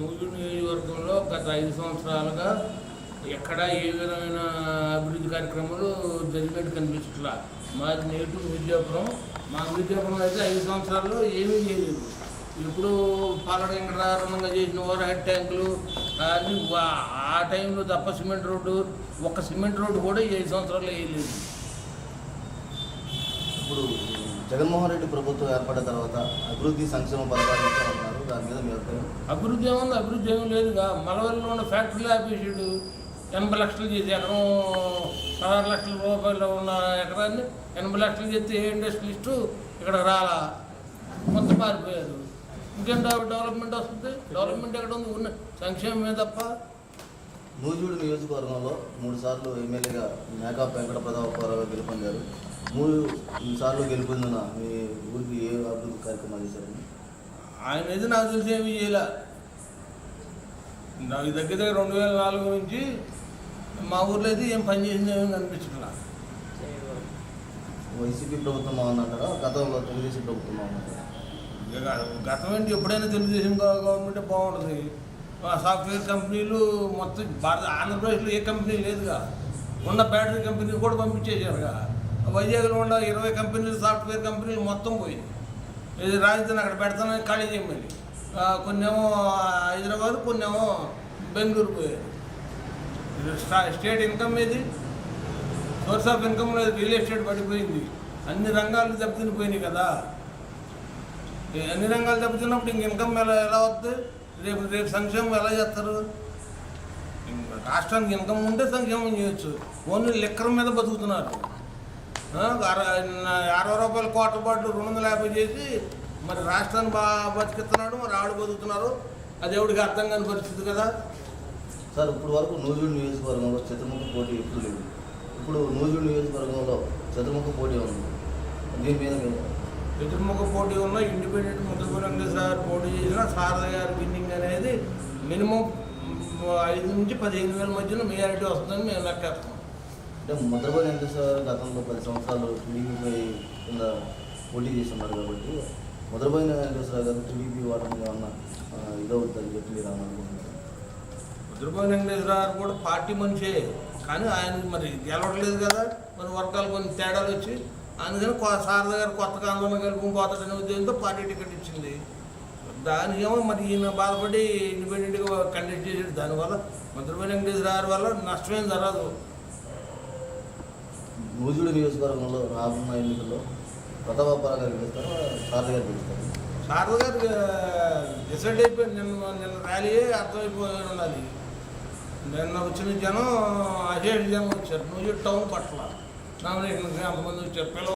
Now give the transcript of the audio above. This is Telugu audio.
నూజివీడు నియోజకవర్గంలో గత ఐదు సంవత్సరాలుగా ఎక్కడ ఏ విధమైన అభివృద్ధి కార్యక్రమాలు జరిగినట్టు కనిపించట్లా. మాది నేటివ్ విద్యాపురం. మా విద్యాపురం అయితే ఐదు సంవత్సరాల్లో ఏమీ చేయలేదు. ఇప్పుడు పాలడ వెంకటరారణంగా చేసిన ఓవర్ హెడ్ ట్యాంకులు అది ఆ టైంలో తప్ప సిమెంట్ రోడ్డు ఒక్క సిమెంట్ రోడ్డు కూడా ఈ ఐదు సంవత్సరాల్లో వేయలేదు. ఇప్పుడు జగన్మోహన్ రెడ్డి ప్రభుత్వం ఏర్పడిన తర్వాత అభివృద్ధి సంక్షేమ పథకాలు ఇస్తామన్నారు అభివృద్ధి ఏముంది? అభివృద్ధి ఏమీ లేదుగా. మలవల్లిలో ఉన్న ఫ్యాక్టరీలు ఆపేసాడు ఎనభై లక్షలు చేసి ఎకరం పదహారు లక్షల రూపాయలు ఉన్న ఎకరాన్ని ఎనభై లక్షలు చేస్తే ఏ ఇండస్ట్రియలిస్టు ఇక్కడ రాలా? మొత్తం మారిపోయారు. ఇంకేం డెవ- డెవలప్మెంట్ వస్తుంది? డెవలప్మెంట్ ఎక్కడ ఉంది? ఉన్న సంక్షేమమే తప్ప. నూజివీడు నియోజకవర్గంలో మూడు సార్లు ఎమ్మెల్యేగా మేకప్ వెంకట ప్రతాపరావు గెలుపొందారు. మూడు సార్లు గెలుపొందిన మీ ఊరికి ఏ అభివృద్ధి కార్యక్రమాలు చేశారండి? ఆయన అయితే నాకు తెలిసి ఏమీ చేయలే. నాకు దగ్గర దగ్గర రెండు వేల నాలుగు నుంచి మా ఊర్లో అయితే ఏం పని చేసింది ఏమీ కనిపించట్లా. వైసీపీ ప్రభుత్వం బాగుందంటారా గతంలో తెలుగుదేశం ప్రభుత్వం బాగుందంటారా గతం ఏంటి? ఎప్పుడైనా తెలుగుదేశం గవ- గవర్నమెంటే బాగుంటుంది. ఆ సాఫ్ట్వేర్ కంపెనీలు మొత్తం భారత ఆంధ్రప్రదేశ్లో ఏ కంపెనీ లేదుగా. ఉన్న బ్యాటరీ కంపెనీ కూడా పంపించేశారుగా. వైజాగ్లో ఉన్న ఇరవై కంపెనీలు సాఫ్ట్వేర్ కంపెనీలు మొత్తం పోయింది ఇది రాజధాని అక్కడ పెడతానని ఖాళీ చేయమని కొన్నేమో హైదరాబాద్ కొన్నేమో బెంగళూరు పోయారు. స్టేట్ ఇన్కమ్ ఏది? సోర్స్ ఆఫ్ ఇన్కమ్ లేదు రియల్ ఎస్టేట్ పడిపోయింది. అన్ని రంగాలు దెబ్బతినిపోయినాయి కదా. అన్ని రంగాలు దెబ్బతిన్నప్పుడు ఇంక ఇన్కమ్ ఎలా ఎలా వస్తుంది రేపు రేపు సంక్షేమం ఎలా చేస్తారు? రాష్ట్రానికి ఇన్కమ్ ఉంటే సంక్షేమం చేయొచ్చు. ఓన్లీ లెక్కల మీద బతుకుతున్నారు. అరవై రూపాయల కోట బాట్లు రెండు వందల యాభై చేసి మరి రాష్ట్రాన్ని బాగా బతికిస్తున్నాడు మరి ఆడు బతుకుతున్నారు అది ఎవడికి అర్థం కాని పరిస్థితి కదా. సార్ ఇప్పుడు వరకు నూజివీడు నియోజకవర్గంలో చతుర్ముఖ పోటీ ఎప్పుడు లేదు. ఇప్పుడు నూజివీడు నియోజకవర్గంలో చతుర్ముఖ పోటీ ఉంది. దీని మీద ఎదురుముఖ పోటీ ఉన్న ఇండిపెండెంట్ ముద్రపురంగా సార్. పోటీ చేసిన శారద గారి విన్నింగ్ అనేది మినిమం ఐదు నుంచి పదిహేను వేల మధ్యన మెజారిటీ వస్తుందని మేము లెక్కేస్తాం అంటే వెంకటేశ్వర గారు గతంలో పది సంవత్సరాలు టీడీపీపై కింద పోటీ చేసి ఉన్నారు కాబట్టి ముద్రపోయిన వెంకటేశ్వర గారు టీడీపీ వాడడం ఏమన్నా ఇదవుతుందని చెప్పి మీరు అనుకుంటున్నారు? ముద్రపోయిన వెంకటేశ్వర గారు కూడా పార్టీ మనిషే కానీ ఆయన మరి గెలవట్లేదు కదా మరి వర్గాలు కొన్ని తేడాలు వచ్చి అందుకని శారద గారు కొత్తగా ఆందోళన కలుపు పోతాడనే ఉద్దేశంతో పార్టీ టికెట్ ఇచ్చింది. దానికి ఏమో మరి ఈయన బాధపడి ఇండిపెండెంట్గా కండక్ట్ చేసాడు దానివల్ల ముద్రపోయిన వెంకటేశ్వర గారి వల్ల నష్టమేం జరగదు. నూజివీడు నియోజకవర్గంలో రానున్న ఎన్నికల్లో ప్రతాపరావు గారు గెలుస్తారా సారథి గారు పిలుస్తారు. సారథి గారు డిసైడ్ అయిపోయింది. నిన్న నిన్న ర్యాలీ అర్థమైపోయి ఉండాలి. నిన్న వచ్చిన జనం అజేడ్ జనం వచ్చారు. నువ్వు టౌన్ పట్ల. నామినేషన్ అంతమంది వచ్చారు? పిల్లలు